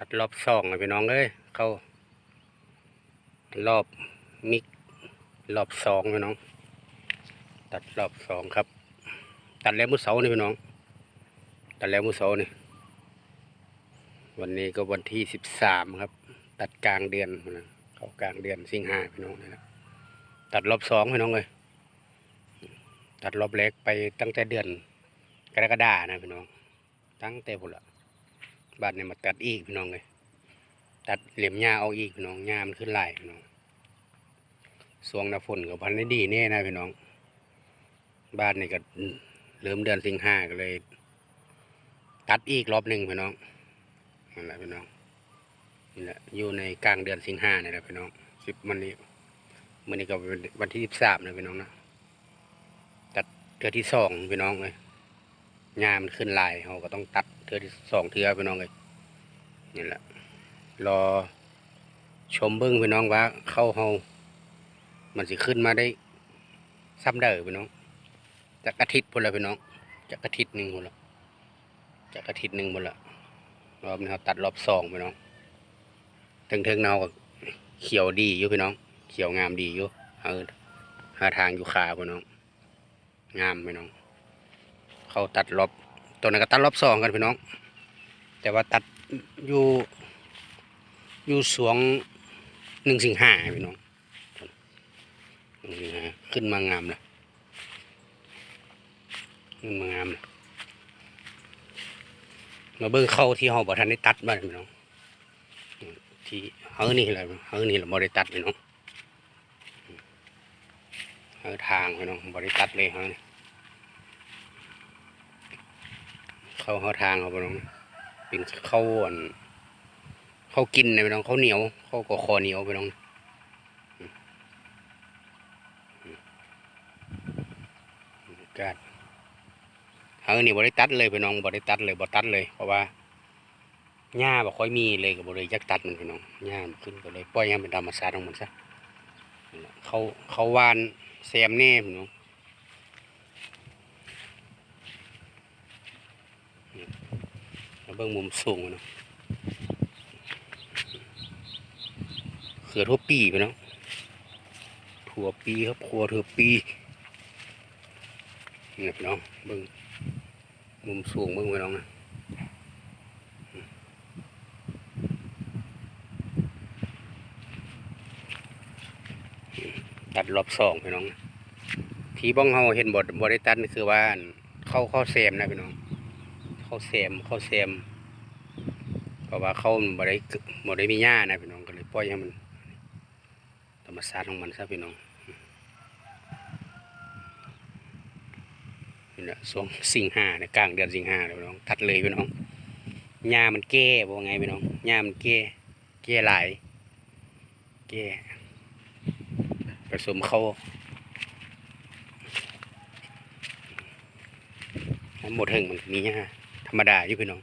ตัดรอบสองเลยพี่น้องเอ้ยเข้ารอบมิกรอบสองพี่น้อง ตัดรอบสองครับ ตัดแล้วมือเสานี่พี่น้อง ตัดแล้วมือเสานี่วันนี้ก็วันที่สิบสามครับ ตัดกลางเดือนนะเข้ากลางเดือนสิงหาพี่น้องนี่นะตัดรอบสองพี่น้องเลยตัดรอบแรกไปตั้งแต่เดือนกรกฎานะพี่น้อง ตั้งแต่พุ่นละ บาดเนี่ยมาตัดอีกพี่น้องเลยตัดเหลี่ยมหญ้าเอาอีกพี่น้องหญ้ามันขึ้นหลายพี่น้องสวงหน้าฝนกับพันได้ดีแน่นะพี่น้อง บ้านนี่ก็เริ่มเดือนสิงหาก็เลย ตัดอีกรอบหนึ่งพี่น้องนั่นแหละพี่น้องนี่แหละอยู่ในกลางเดือนสิงหาเนี่ยแหละพี่น้องสิบมันนี้มันนี้ก็เป็นวันที่สิบสามนะพี่น้องนะตัดเทือที่สองพี่น้องเลยหญ้ามันขึ้นลายเขาก็ต้องตัด เทือที่สองเทือพี่น้องเลยนี่แหละรอชมเบิ้งพี่น้องว่าเข้าเฮามันสิขึ้นมาได้ซ้ำเด้อพี่น้องจากอาทิตย์พุ่นละพี่น้องจากอาทิตย์หนึ่งพุ่นละจากอาทิตย์หนึ่งพุ่นละรอบนี้เราตัดรอบสองพี่น้องถึงถึงเนาก็เขียวดีอยู่พี่น้อง เขียวงามดีอยู่เออหาทางอยู่ขาพี่น้อง งามพี่น้อง เขาตัดรอบ ตัวนั้นก็ตัดรอบสองกันพี่น้อง แต่ว่าตัดอยู่อยู่สวงหนึ่งสิงหาพี่น้องหนึ่งสิงหาขึ้นมางามเลยมันมางามเลยมาเบิ่งเข้าที่ห้องบ่ทันได้ตัดบ้านพี่น้องที่เฮานี่แหละเฮานี่แหละบ่ได้ตัดพี่น้องเฮาทางพี่น้องบ่ได้ตัดเลยเฮานี่ เข้าเฮาทางเอาพี่น้องเป็นเข้าอันเข้ากินนะพี่น้องเข้าเหนียว เข้าก็คอเหนียวพี่น้องบรรยากาศเออนี่บริตัดเลยพี่น้องบริตัดเลยบตัดเลยเพราะว่าหญ้าบ่ค่อยมีเลยก็บริยักตัดมันพี่น้องหญ้ามันขึ้นก็เลยปล่อยให้มันเป็นธรรมชาติของมันซะเขาเขาวานแซมแน่พี่น้องนี่แล้ว เบิ่งมุมสูงพี่น้องเขือทั่วปีพี่น้องถั่วปีครับครัวถั่วปีเนี่พี่น้องเบิ่งมุมสูงเบิ่งไปน้องนะตัดรอบสองพี่น้องนะที่บ้องเฮาเห็นบทบริตัดนี่คือว่านเข้าเข้าเซมนะพี่น้อง เข้าเซมเข้าเซมเพราะว่าเขามันบ่ได้บ่ได้มีหญ้านะพี่น้องก็เลยปล่อยให้มันธรรมชาติของมันซะพี่น้องนี่แหละช่วงสิงหาเนี่ยกลางเดือนสิงหาเลยพี่น้องตัดเลยพี่น้องหญ้ามันแก่บ่ไงพี่น้องหญ้ามันแก่แก่หลายแก่ผสมเข้าหมดถึงมันมีหญ้า ธรรมดาอยู่พี่น้อง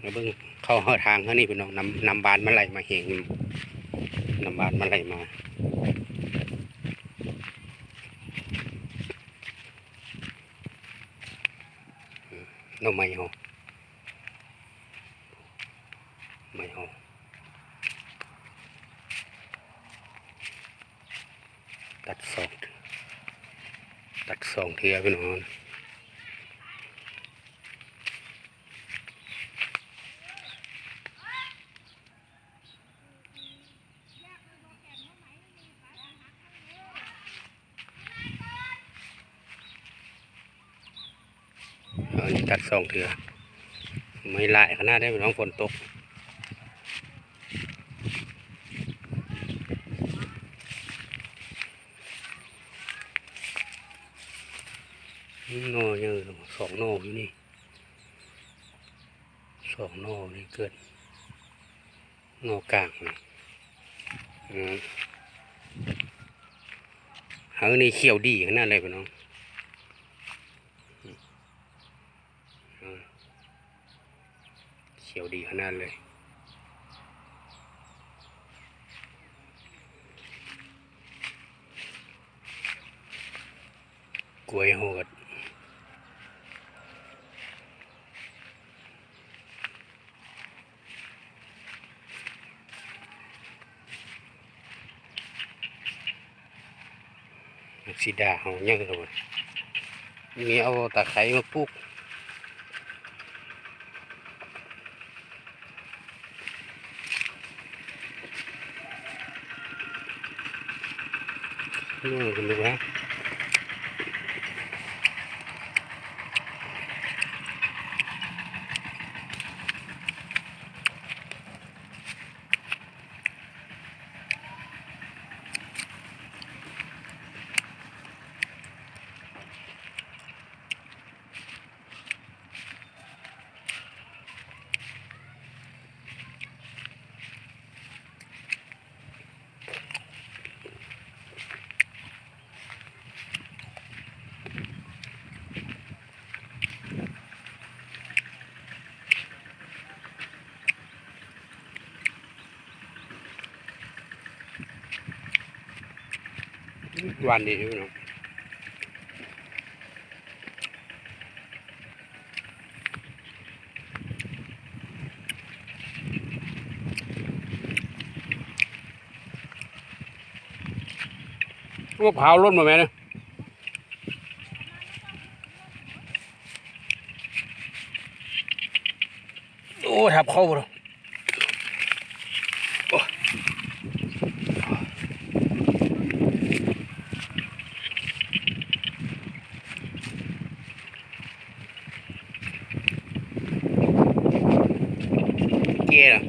แล้วเบิ่งเข้าหาทางเขานี่พี่น้องนำนำบานมาไหลมาเหงนำบานมาไหลมาน่อไม้เฮาไม้เฮาตัดสองตัดสองเทียพี่น้องอั นี้ตัดสองเถือไม่หลายขนาดได้พี่น้องฝนตกนอเยอะสองนออยู่นี่สองนอนี่เกิดนอกลางอืมหานี่เขียวดีขนาดเลยพี่น้อง ขียวดีขนาดเลย กล้วยโหดสีดาของยังครับมีเอาตะไคร้มาปลูก นี่คุณดู หวานดีพี่น้องว่าเผาวล้นมาไหมเนี่ยโอ้ทับเข้าไปแล้วโอ้ เกียร์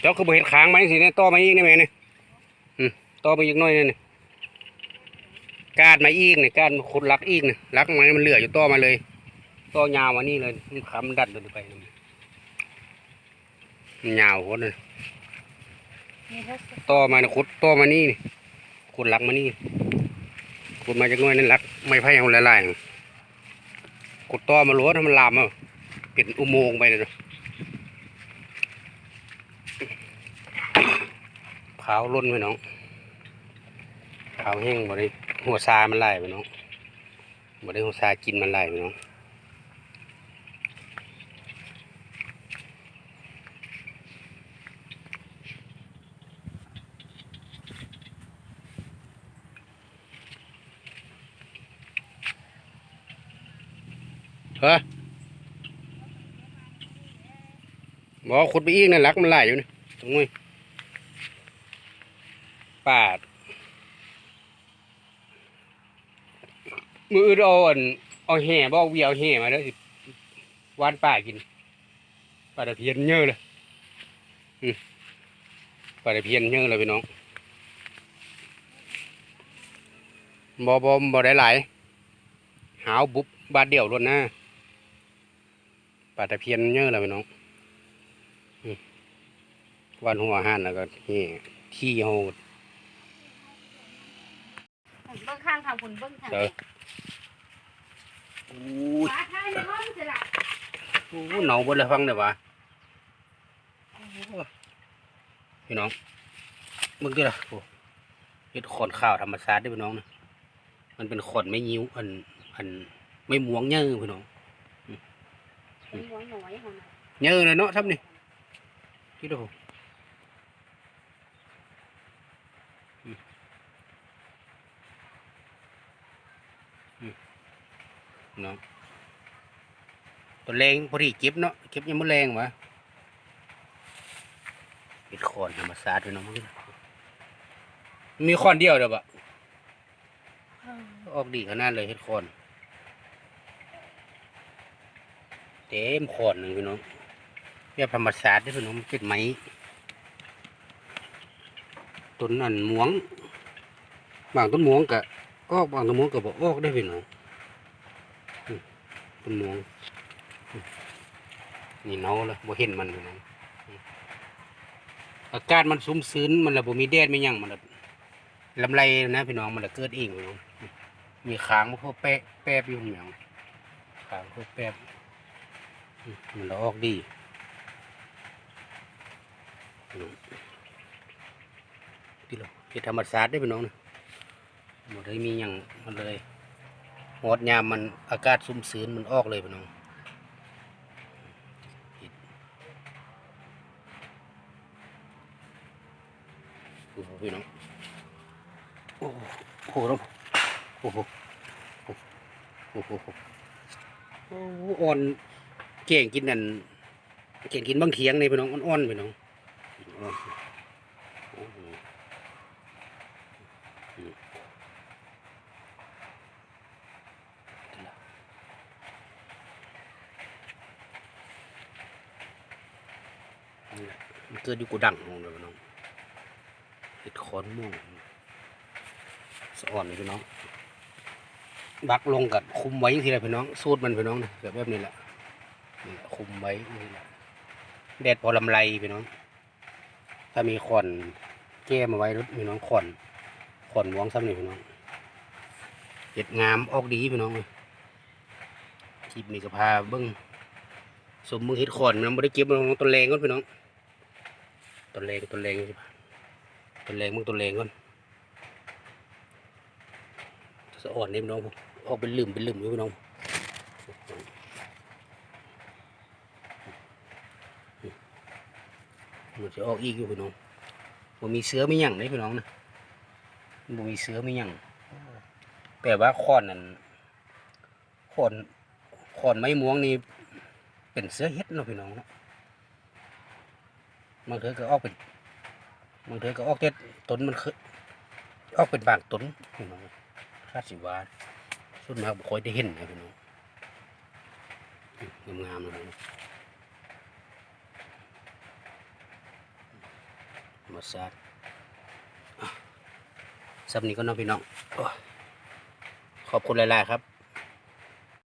เจ้าคือบ่เห็ดค้างไหมสิเนี่ยต่อมาอีกนี่แม่เนี่ยอืมต่อมาอีกหน้อยเนี่ยนี่กาดมาอีกเนี่ยกาดขุดลักอีกเนี่ยลักมันมันเหลืออยู่ต่อมาเลยต่อยาวมานี่เลยมันคำดัดเลยไปนี่มันยาวโคตรเลยนี่ถ้าต่อมาเนี่ยขุดต่อมานี่นี่ขุดลักมานี่ขุดมาจากหน้อยนั่นลักไม่ไผ่ของละลาย กดต่อมาล้วนให้มันลามอะเป็นอุโมงค์ไปเลยเนาะขาวล้นไปน้องขาวแห้งบ่ได้หัวซามันไล่ไปน้องบ่ได้หัวซากินมันไล่ไปน้อง เฮ้ยบอขุดไปอีกนั่นลักมันไหลอยู่นี่ตรงนี้ปาด มืออื่นเอาอันเอาแห่บอกเวียวแห่มาเด้อสิวานป่ากินปลาตะเพียนเยอะเลยอืมปลาตะเพียนเยอะเลยพี่น้องบอบอบอได้หลายหาวบุบบาดเดี่ยวรถนะ ปลาตะเพียนเยอะเลยพี่น้องอืมวันหัวหันแล้วก็แห่ที่เอาเบื้องข้างทางคุณเบื้องข้างเด้ออู้ยฝาท้ายในห้องสิล่ะอู้หนาวบนเลยฟังเด้อวะพี่น้องมึงดิล่ะโอ้เฮ็ดขอนข้าวธรรมชาติเด้อพี่น้องนะมันเป็นขอนไม่ยิ้วอันอันไม่หมวงเยื้อพี่น้อง เป็นหัวหน่อยของมันเยื้อเลยเนาะทับนี่ที่ดูอืมอืมพี่น้องตัวแรงพอดีเก็บเนาะเก็บยังไม่แรงวะเฮ็ดขอนธรรมชาติพี่น้องมึงดิล่ะมีขอนเดียวเด้อปะออกดีขนาดเลยเฮ็ดคอน เต็มคอนหนึ่งพี่น้องแบบธรรมศาสตร์ด้พี่น้องเป็นไม้ต้นนั่นหมวง บางต้นหมวงกะออกบางต้นหมวงกะบ่ออกได้พี่น้องต้นหมวงนี่เนาเลยบ่เห็นมันพี่น้องอากาศมันซุ่มชื้นมันละบ่มีแดดไม่ยังมันละลำไรนะพี่น้องมันละเกิดเองพี่น้องมีค้างมาพวกแปะแปบอยู่เหมียวค้างพวกแปบอื มันละออกดีอืมพี่น้องที่ธรรมศาสตร์ได้พี่น้องนะหมดเลยมีอย่างมันเลยหมดยามมันอากาศซุ่มชื้นมันออกเลยพี่น้องพี่น้องโอ้โหโอ้โหน้องโอ้โหโอ้โหโอ้โหโอ้โหอ่อน เก่งกินนั่นเก่งกินบางเคียงนี่พี่น้องอ่อนๆพี่น้องอ่ออนี่มันเกิดอยู่กูดังของเราพี่น้องเห็ดขอนม่วงสะอ่อนนี่พี่น้องบักลงกับคุมไว้ยังทีไรพี่น้อง สูตรมันพี่น้องนะแบบแบบนี้แหละ คุมไว้นี่แหละแดดพอลำไรพี่น้อง ถ้ามีขอนแก้มาไว้รถพี่น้องขอนขอนม้วงซ้ำหนี่พี่น้องเห็ดงามออกดีพี่น้องเลยคลิปนี้ก็พาเบิ้งสมมือเห็ดขอนมันไม่ได้เก็บมันต้นแรงก่อนพี่น้องต้นแรงต้นแรงสิต้นแรงมึงต้นแรงก่อนสะอ่อนนี่พี่น้องออกเป็นลืมเป็นลืมอยู่พี่น้อง มันจะออกอีกอยู่พี่น้องบ่มีเสือไม่ยั่งเลยพี่น้องนะบ่มีเสือไม่ยั่งแปลว่าขอนนั่นขอนขอนไม้ม่วงนี่เป็นเสือเฮ็ดเนาะพี่น้องเนาะบางเทอก็ออกเป็นบางเทอก็ออกเจ็ดต้นมันคือออกเป็นบางต้นพี่น้องคาดสิวาส่วนมากบ่ค่อยได้เห็นนะพี่น้องงามๆเลย มาซาดอะสำนี้ก็น้องพี่น้องอขอบคุณหลาย ๆ ครับ